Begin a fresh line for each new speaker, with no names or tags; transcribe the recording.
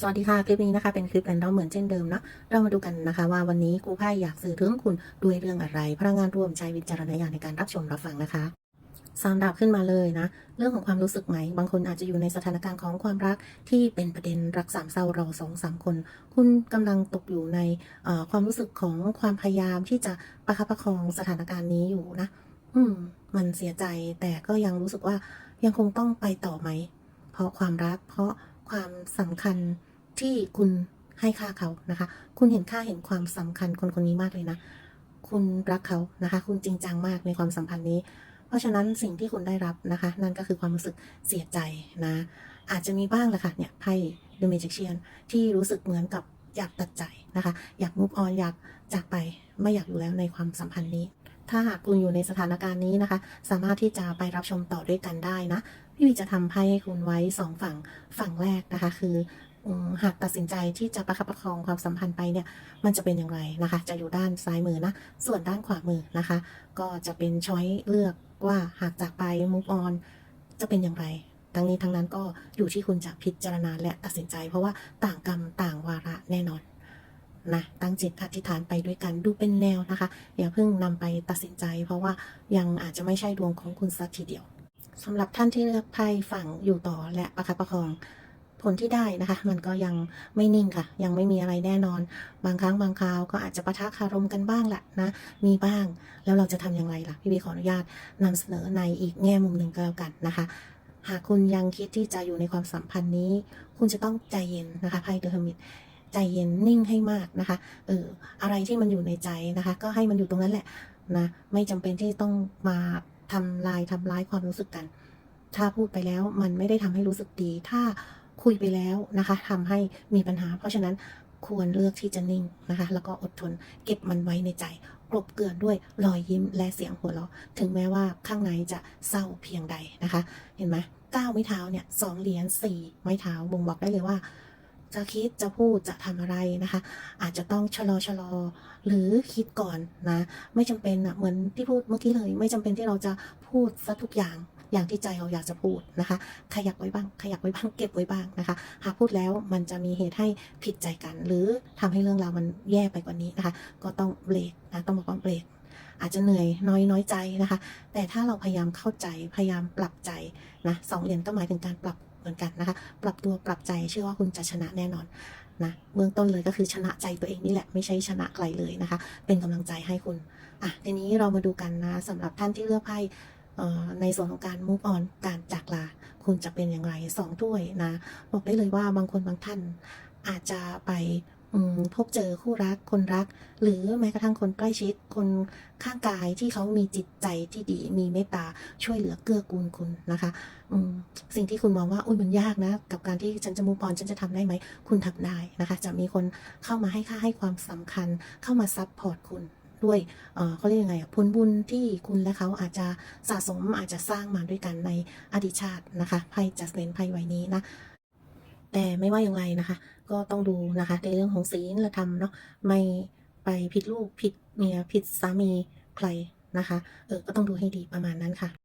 สวัสดีค่ะ คลิปนี้นะคะ เป็นคลิปแรนดอมเหมือนเช่นเดิมเนาะเรามาดูกันนะคะ ว่าวันนี้ครูไพ่อยากสื่อถึงคุณด้วยเรื่องอะไร พลังงานรวมใช้วิจารณญาณในการรับชมรับฟังนะคะสามดาบขึ้นมาเลยนะ เรื่องของความรู้สึกไหม บางคนอาจจะอยู่ในสถานการณ์ของความรักที่เป็นประเด็นรักสามเศร้าเราสองสามคน คุณกำลังตกอยู่ในความรู้สึกของความพยายามที่จะประคับประคองสถานการณ์นี้อยู่นะ อืม มันเสียใจแต่ก็ยังรู้สึกว่ายังคงต้องไปต่อไหม เพราะความรักเพราะ ความสำคัญที่คุณให้ค่าเขานะคะ คุณเห็นค่าเห็นความสำคัญคนคนนี้มากเลยนะ คุณรักเขานะคะ คุณจริงจังมากในความสัมพันธ์นี้ เพราะฉะนั้นสิ่งที่คุณได้รับนะคะ นั่นก็คือความรู้สึกเสียใจนะ อาจจะมีบ้างแหละค่ะเนี่ยไพ่ The Magician ที่รู้สึกเหมือนกับอยากตัดใจนะคะ อยาก move on อยากจากไปไม่อยากอยู่แล้วในความสัมพันธ์นี้ ถ้าหากคุณอยู่ในสถานการณ์นี้นะคะ สามารถที่จะไปรับชมต่อด้วยกันได้นะ พี่วีจะทำไพ่ให้คุณไว้สองฝั่ง ฝั่งแรกนะคะ คือหากตัดสินใจที่จะประคับประคองความสัมพันธ์ไปเนี่ย มันจะเป็นอย่างไรนะคะ จะอยู่ด้านซ้ายมือนะ ส่วนด้านขวามือนะคะ ก็จะเป็นช้อยเลือกว่าหากจากไป move on จะเป็นอย่างไร ทั้งนี้ทั้งนั้นก็อยู่ที่คุณจะพิจารณาและตัดสินใจ เพราะว่าต่างกรรมต่างวาระแน่นอน นะตั้งจิตอธิษฐานไปด้วยกันดูเป็นแนวนะคะ อย่าเพิ่งนำไปตัดสินใจ เพราะว่ายังอาจจะไม่ใช่ดวงของคุณสักทีเดียวสำหรับท่านที่เลือกไพ่ฝั่งอยู่ต่อและประคับประคองผลที่ได้นะคะ มันก็ยังไม่นิ่งค่ะ ยังไม่มีอะไรแน่นอน บางครั้งบางคราวก็อาจจะปะทะคารมกันบ้างแหละนะ มีบ้าง แล้วเราจะทำอย่างไรล่ะ พี่บีขออนุญาตนำเสนอในอีกแง่มุมหนึ่งก็แล้วกันนะคะ หากคุณยังคิดที่จะอยู่ในความสัมพันธ์นี้ คุณจะต้องใจเย็นนะคะไพ่เดอะเฮอร์มิต ใจเย็นนิ่งให้มากนะคะ เอออะไรที่มันอยู่ในใจนะคะ ก็ให้มันอยู่ตรงนั้นแหละนะไม่จำเป็นที่ต้องมาทำลายทำร้ายความรู้สึกกัน ถ้าพูดไปแล้วมันไม่ได้ทำให้รู้สึกดี ถ้าคุยไปแล้วนะคะทำให้มีปัญหา เพราะฉะนั้นควรเลือกที่จะนิ่งนะคะ แล้วก็อดทนเก็บมันไว้ในใจกลบเกลื่อนด้วยรอยยิ้มและเสียงหัวเราะ ถึงแม้ว่าข้างในจะเศร้าเพียงใดนะคะ เห็นไหมเก้าไม้เท้าเนี่ยสองเหรียญสี่ไม้เท้าบ่งบอกได้เลยว่า จะคิดจะพูดจะทำอะไรนะคะ อาจจะต้องชะลอชะลอหรือคิดก่อนนะไม่จำเป็นอะเหมือนที่พูดเมื่อกี้เลย ไม่จำเป็นที่เราจะพูดซะทุกอย่างอย่างที่ใจเราอยากจะพูดนะคะ ขยักไว้บ้าง ขยักไว้บ้าง เก็บไว้บ้างนะคะ หากพูดแล้วมันจะมีเหตุให้ผิดใจกัน หรือทำให้เรื่องราวมันแย่ไปกว่านี้นะคะ ก็ต้องเบรกนะ ต้องบอกว่าเบรก อาจจะเหนื่อยน้อยน้อยใจนะคะ แต่ถ้าเราพยายามเข้าใจ พยายามปรับใจนะสองเหรียญก็หมายถึงการปรับ เหมือนกันนะคะ ปรับตัวปรับใจเชื่อว่าคุณจะชนะแน่นอนนะเบื้องต้นเลยก็คือชนะใจตัวเองนี่แหละไม่ใช่ชนะใครเลยนะคะ เป็นกำลังใจให้คุณอะทีนี้เรามาดูกันนะสำหรับท่านที่เลือกไพ่ในส่วนของการ move on การจากลาคุณจะเป็นอย่างไรสองถ้วยนะบอกได้เลยว่าบางคนบางท่านอาจจะไป พบเจอคู่รักคนรัก หรือแม้กระทั่งคนใกล้ชิดคนข้างกายที่เขามีจิตใจที่ดีมีเมตตาช่วยเหลือเกื้อกูลคุณนะคะสิ่งที่คุณมองว่าอุ้ยมันยากนะ กับการที่ฉันจะมูฟออนฉันจะทำได้ไหม คุณทำได้นะคะ จะมีคนเข้ามาให้ค่าให้ความสำคัญเข้ามาซับพอร์ตคุณด้วยเขาเรียกยังไงอะผลบุญที่คุณและเขาอาจจะสะสมอาจจะสร้างมาด้วยกันในอดีตชาตินะคะไพ่จัสเมนไพ่ไวนี้นะ แต่ไม่ว่าอย่างไรนะคะ ก็ต้องดูนะคะในเรื่องของศีลธรรมเนาะไม่ไปผิดลูกผิดเมียผิดสามีใครนะคะเออก็ต้องดูให้ดีประมาณนั้นค่ะ